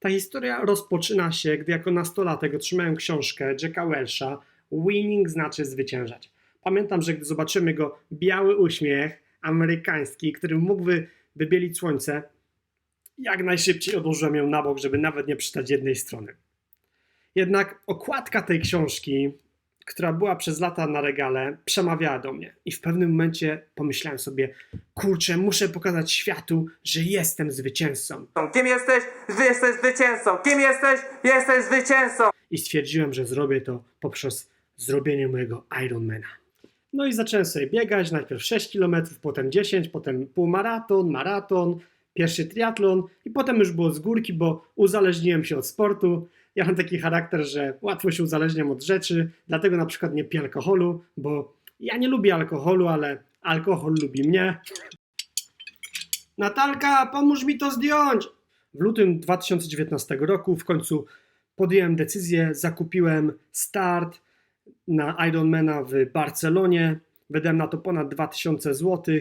Ta historia rozpoczyna się, gdy jako nastolatek otrzymałem książkę Jacka Welsha Winning znaczy zwyciężać. Pamiętam, że gdy zobaczymy go biały uśmiech amerykański, który mógłby wybielić słońce, jak najszybciej odłożyłem ją na bok, żeby nawet nie przeczytać jednej strony. Jednak okładka tej książki, która była przez lata na regale, przemawiała do mnie. I w pewnym momencie pomyślałem sobie, kurczę, muszę pokazać światu, że jestem zwycięzcą. Kim jesteś? Jesteś zwycięzcą. Kim jesteś? Jesteś zwycięzcą. I stwierdziłem, że zrobię to poprzez zrobienie mojego Ironmana. No i zacząłem sobie biegać, najpierw 6 km, potem 10, potem półmaraton, maraton, pierwszy triatlon i potem już było z górki, bo uzależniłem się od sportu. Ja mam taki charakter, że łatwo się uzależniam od rzeczy, dlatego na przykład nie piję alkoholu, bo ja nie lubię alkoholu, ale alkohol lubi mnie. Natalka, pomóż mi to zdjąć! W lutym 2019 roku w końcu podjąłem decyzję, zakupiłem start na Ironmana w Barcelonie. Wydałem na to ponad 2000 zł.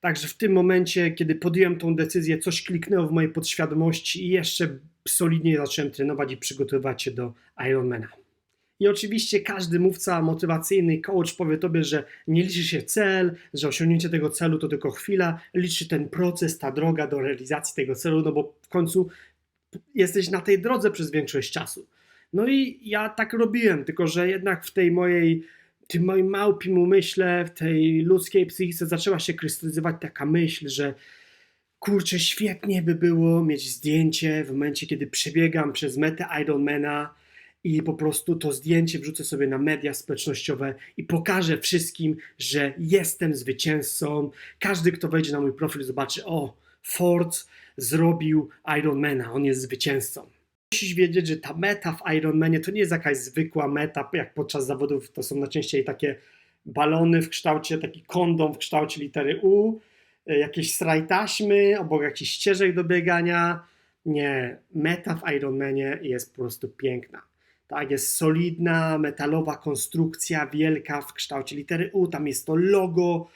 Także w tym momencie, kiedy podjąłem tą decyzję, coś kliknęło w mojej podświadomości i jeszcze solidniej zacząłem trenować i przygotowywać się do Ironmana. I oczywiście każdy mówca motywacyjny, coach powie tobie, że nie liczy się cel, że osiągnięcie tego celu to tylko chwila, liczy ten proces, ta droga do realizacji tego celu, no bo w końcu jesteś na tej drodze przez większość czasu. No i ja tak robiłem, tylko że jednak w tej mojej, tym moim małpim umyśle, w tej ludzkiej psychice zaczęła się krystalizować taka myśl, że kurczę, świetnie by było mieć zdjęcie w momencie, kiedy przebiegam przez metę Ironmana i po prostu to zdjęcie wrzucę sobie na media społecznościowe i pokażę wszystkim, że jestem zwycięzcą. Każdy, kto wejdzie na mój profil, zobaczy, o, Ford zrobił Ironmana, on jest zwycięzcą. Musisz wiedzieć, że ta meta w Ironmanie to nie jest jakaś zwykła meta, jak podczas zawodów to są najczęściej takie balony w kształcie, taki kondom w kształcie litery U, jakieś straj taśmy, obok jakichś ścieżek do biegania. Nie, meta w Ironmanie jest po prostu piękna. Tak, jest solidna, metalowa konstrukcja, wielka w kształcie litery U. Tam jest to logo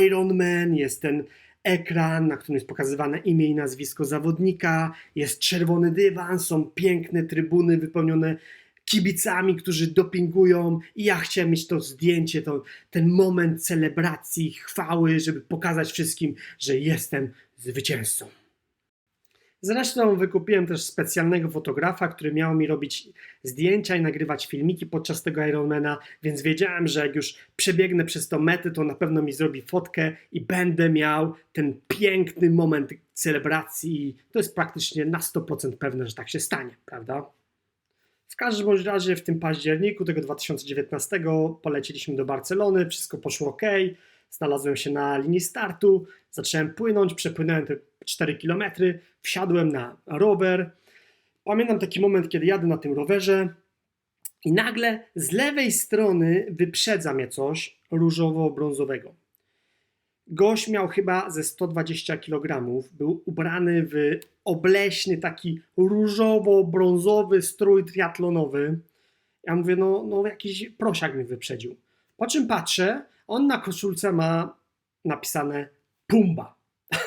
Ironman, jest ten ekran, na którym jest pokazywane imię i nazwisko zawodnika, jest czerwony dywan, są piękne trybuny wypełnione kibicami, którzy dopingują i ja chciałem mieć to zdjęcie, to, ten moment celebracji, chwały, żeby pokazać wszystkim, że jestem zwycięzcą. Zresztą wykupiłem też specjalnego fotografa, który miał mi robić zdjęcia i nagrywać filmiki podczas tego Ironmana, więc wiedziałem, że jak już przebiegnę przez tą metę, to na pewno mi zrobi fotkę i będę miał ten piękny moment celebracji. To jest praktycznie na 100% pewne, że tak się stanie, prawda? W każdym bądź razie w tym październiku tego 2019 poleciliśmy do Barcelony, wszystko poszło ok. Znalazłem się na linii startu, zacząłem płynąć, przepłynąłem te 4 km, wsiadłem na rower. Pamiętam taki moment, kiedy jadę na tym rowerze i nagle z lewej strony wyprzedza mnie coś różowo-brązowego. Gość miał chyba ze 120 kg, był ubrany w obleśny, taki różowo-brązowy strój triatlonowy. Ja mówię, no, no jakiś prosiak mnie wyprzedził. Po czym patrzę, on na koszulce ma napisane Pumba.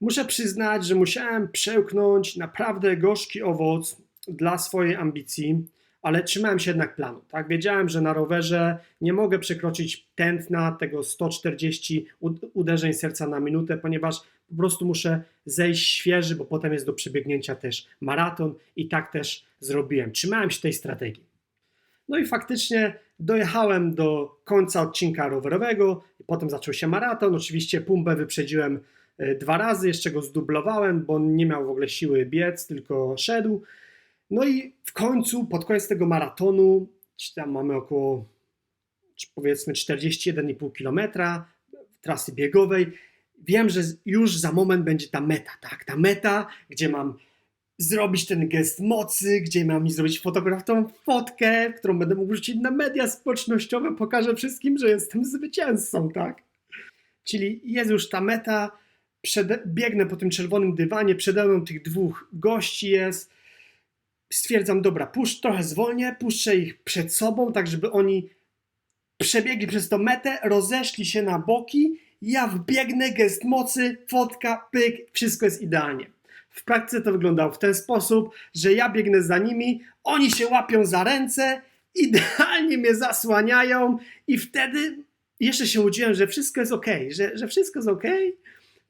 Muszę przyznać, że musiałem przełknąć naprawdę gorzki owoc dla swojej ambicji, ale trzymałem się jednak planu. Tak? Wiedziałem, że na rowerze nie mogę przekroczyć tętna tego 140 ud- uderzeń serca na minutę, ponieważ po prostu muszę zejść świeży, bo potem jest do przebiegnięcia też maraton i tak też zrobiłem. Trzymałem się tej strategii. No i faktycznie dojechałem do końca odcinka rowerowego, potem zaczął się maraton. Oczywiście pumpę wyprzedziłem e, dwa razy, jeszcze go zdublowałem, bo on nie miał w ogóle siły biec, tylko szedł. No i w końcu, pod koniec tego maratonu, tam mamy około powiedzmy 41,5 km trasy biegowej, wiem, że już za moment będzie ta meta, tak? Ta meta, gdzie mam zrobić ten gest mocy, gdzie mam mi zrobić fotografową fotkę, którą będę mógł wrzucić na media społecznościowe, pokażę wszystkim, że jestem zwycięzcą, tak? Czyli jest już ta meta, przede, biegnę po tym czerwonym dywanie, przede mną tych dwóch gości jest, stwierdzam, dobra, puszcz, trochę zwolnię, puszczę ich przed sobą, tak żeby oni przebiegli przez tą metę, rozeszli się na boki, ja wbiegnę, gest mocy, fotka, pyk, wszystko jest idealnie. W praktyce to wyglądało w ten sposób, że ja biegnę za nimi, oni się łapią za ręce, idealnie mnie zasłaniają i wtedy jeszcze się łudziłem, że wszystko jest ok, że, że wszystko jest ok,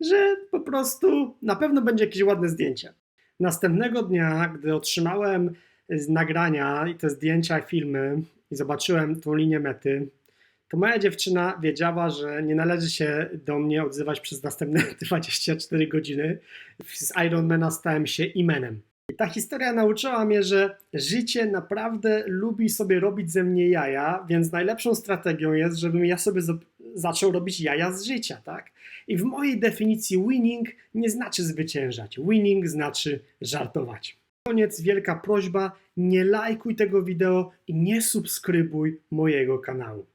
że po prostu na pewno będzie jakieś ładne zdjęcie. Następnego dnia, gdy otrzymałem z nagrania i te zdjęcia, filmy i zobaczyłem tą linię mety, to moja dziewczyna wiedziała, że nie należy się do mnie odzywać przez następne 24 godziny. Z Ironmana stałem się imenem. Ta historia nauczyła mnie, że życie naprawdę lubi sobie robić ze mnie jaja, więc najlepszą strategią jest, żebym ja sobie zaczął robić jaja z życia, tak? I w mojej definicji winning nie znaczy zwyciężać. Winning znaczy żartować. Koniec, wielka prośba, nie lajkuj tego wideo i nie subskrybuj mojego kanału.